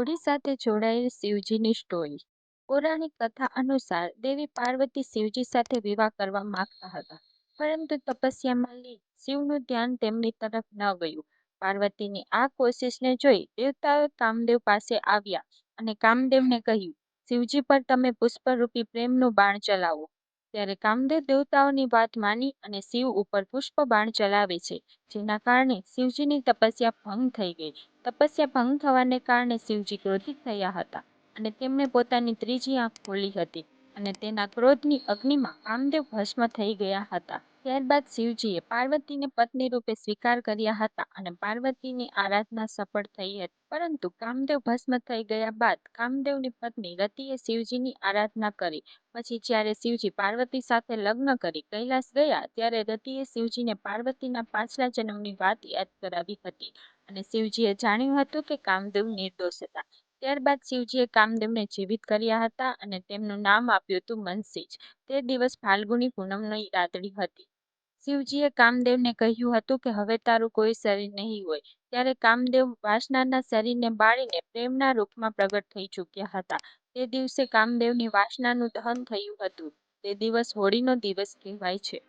હોળી સાથે જોડાયેલ શિવજીની સ્ટોરી પૌરાણિક કથા અનુસાર દેવી પાર્વતી શિવજી સાથે વિવાહ કરવા માંગતા હતા પરંતુ તપસ્યામાં લીન શિવનું ધ્યાન તેમની તરફ ન ગયું. પાર્વતીની આ કોશિશને જોઈ દેવતાઓ કામદેવ પાસે આવ્યા અને કામદેવને કહ્યું, શિવજી પર તમે પુષ્પરૂપી પ્રેમનું બાણ ચલાવો. ત્યારે કામદેવ દેવતાઓની વાત માની અને શિવ ઉપર પુષ્પ બાણ ચલાવે છે, જેના કારણે શિવજીની તપસ્યા ભંગ થઈ ગઈ. તપસ્યા ભંગ થવાને કારણે શિવજી ક્રોધિત થયા હતા અને તેમણે પોતાની ત્રીજી આંખ ખોલી હતી અને તેના ક્રોધની અગ્નિમાં કામદેવ ભસ્મ થઈ ગયા હતા. ત્યારબાદ શિવજીએ પાર્વતીને પત્ની રૂપે સ્વીકાર કર્યા હતા અને પાર્વતીની આરાધના સફળ થઈ હતી. પરંતુ કામદેવ ભસ્મ થઈ ગયા બાદ કામદેવની પત્ની રતિએ શિવજીની આરાધના કરી. પછી જ્યારે શિવજી પાર્વતી સાથે લગ્ન કરી કૈલાસ ગયા ત્યારે રતિએ શિવજીને પાર્વતીના પાછલા જન્મની વાત યાદ કરાવી હતી અને શિવજીએ જાણ્યું હતું કે કામદેવ નિર્દોષ હતા. ત્યારબાદ શિવજીએ કામદેવને જીવિત કર્યા હતા અને તેમનું નામ આપ્યું હતું મનસિજ તે દિવસ ફાલ્ગુની પૂનમની રાત્રિ હતી. શિવજીએ કામદેવને કહ્યું હતું કે, હવે તારું કોઈ શરીર નહીં હોય. ત્યારે કામદેવ વાસનાના શરીરને બાળીને પ્રેમના રૂપમાં પ્રગટ થઈ ચૂક્યા હતા. તે દિવસે કામદેવની વાસનાનું દહન થયું હતું. તે દિવસ હોળીનો દિવસ કહેવાય છે.